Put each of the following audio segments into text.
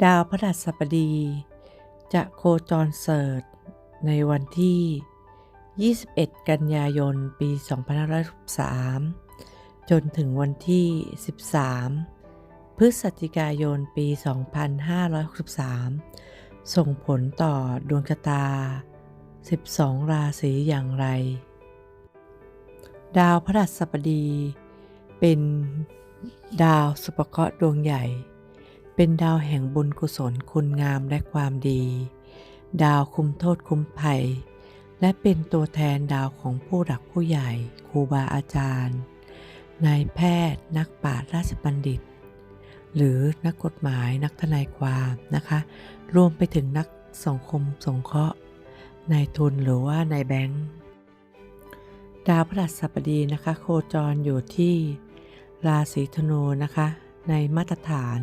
ดาวพฤหัสบดี จะโคจรเสริฐในวันที่ 21 กันยายน ปี 2563 จนถึงวันที่ 13 พฤศจิกายน ปี 2563 ส่งผลต่อดวงชะตา 12 ราศีอย่างไร ดาวพฤหัสบดี เป็นดาวสุภเคราะห์ดวงใหญ่ เป็นดาวแห่งบุญกุศลคุณงามและความดี ดาวคุ้มโทษคุ้มภัย และเป็นตัวแทนดาวของผู้หลักผู้ใหญ่ครูบาอาจารย์นายแพทย์ นักปราชญ์ราชบัณฑิต หรือนักกฎหมายนักทนายความนะคะ รวมไปถึงนักสังคมสงเคราะห์นายทุนหรือว่านายแบงค์ดาวพฤหัสบดีนะคะ โคจรอยู่ที่ราศีธนูนะคะ ในมาตรฐาน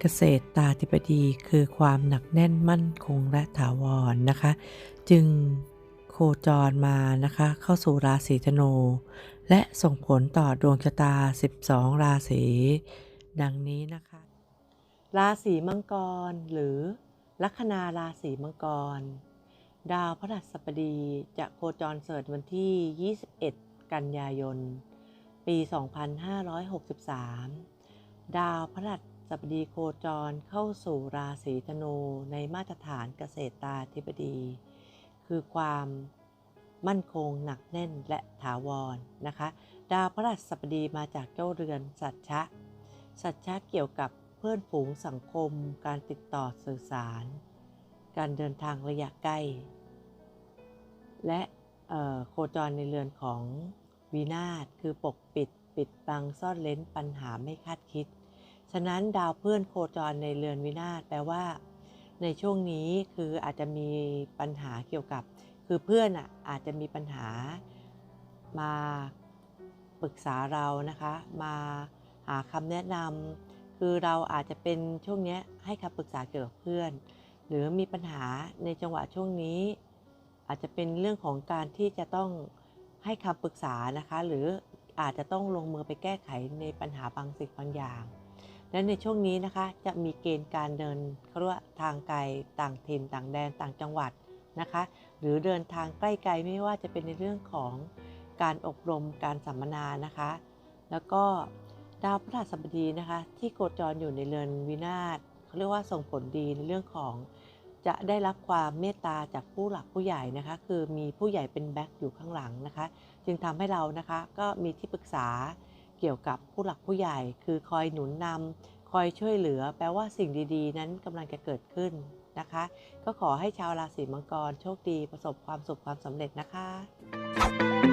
เกษตรตาธิบดีคือความหนักแน่นมั่นคงและถาวรนะคะ จึงโคจรมานะคะเข้าสู่ราศีธนู และส่งผลต่อดวงชะตา 12 ราศี ดังนี้นะคะ ราศีมังกรหรือลัคนาราศีมังกร ดาวพฤหัสบดีจะโคจรเสริฐวันที่ 21 กันยายน ปี 2563 ดาวพฤหัส บดีโคจรเข้าสู่ราศีธนูในมาตรฐานเกษตรตาธิบดี คือความมั่นคงหนักแน่นและถาวรนะคะ ดาวพฤหัสบดีมาจากเจ้าเรือนสัตชะ สัตชะเกี่ยวกับเพื่อนฝูงสังคม การติดต่อสื่อสาร การเดินทางระยะใกล้ และโคจรในเรือนของวีนาศคือปกปิดปิดบังซ่อนเลนปัญหาไม่คาดคิด ฉะนั้นดาวเพื่อนโคจรในเรือนวินาศแปลว่า ในช่วงนี้คืออาจจะมีปัญหาเกี่ยวกับ คือเพื่อนอะอาจจะมีปัญหามาปรึกษาเรานะคะ มาหาคำแนะนำคือเราอาจจะเป็นช่วงนี้ให้คำปรึกษาเกี่ยวกับเพื่อน หรือมีปัญหาในจังหวะช่วงนี้ อาจจะเป็นเรื่องของการที่จะต้องให้คำปรึกษานะคะ หรืออาจจะต้องลงมือไปแก้ไขในปัญหาบางสิ่งบางอย่าง และในช่วงนี้นะคะจะมีเกณฑ์การเดินเขาเรียกว่าทางไกลต่างถิ่นต่างแดนต่างจังหวัดนะคะ หรือเดินทางใกล้ไกลไม่ว่าจะเป็นในเรื่องของการอบรมการสัมมนานะคะ แล้วก็ดาวพฤหัสบดีนะคะ ที่โคจรอยู่ในเรือนวินาศเขาเรียกว่าส่งผลดีในเรื่องของจะได้รับความเมตตาจากผู้หลักผู้ใหญ่นะคะ คือมีผู้ใหญ่เป็นแบ็คอยู่ข้างหลังนะคะ จึงทำให้เรานะคะก็มีที่ปรึกษา เกี่ยวกับผู้หลักผู้ใหญ่ คือคอยหนุนนำคอยช่วยเหลือ แปลว่าสิ่งดีๆ นั้นกำลังจะเกิดขึ้นนะคะ ก็ขอให้ชาวราศีมังกรโชคดีประสบความสุขความสำเร็จนะคะ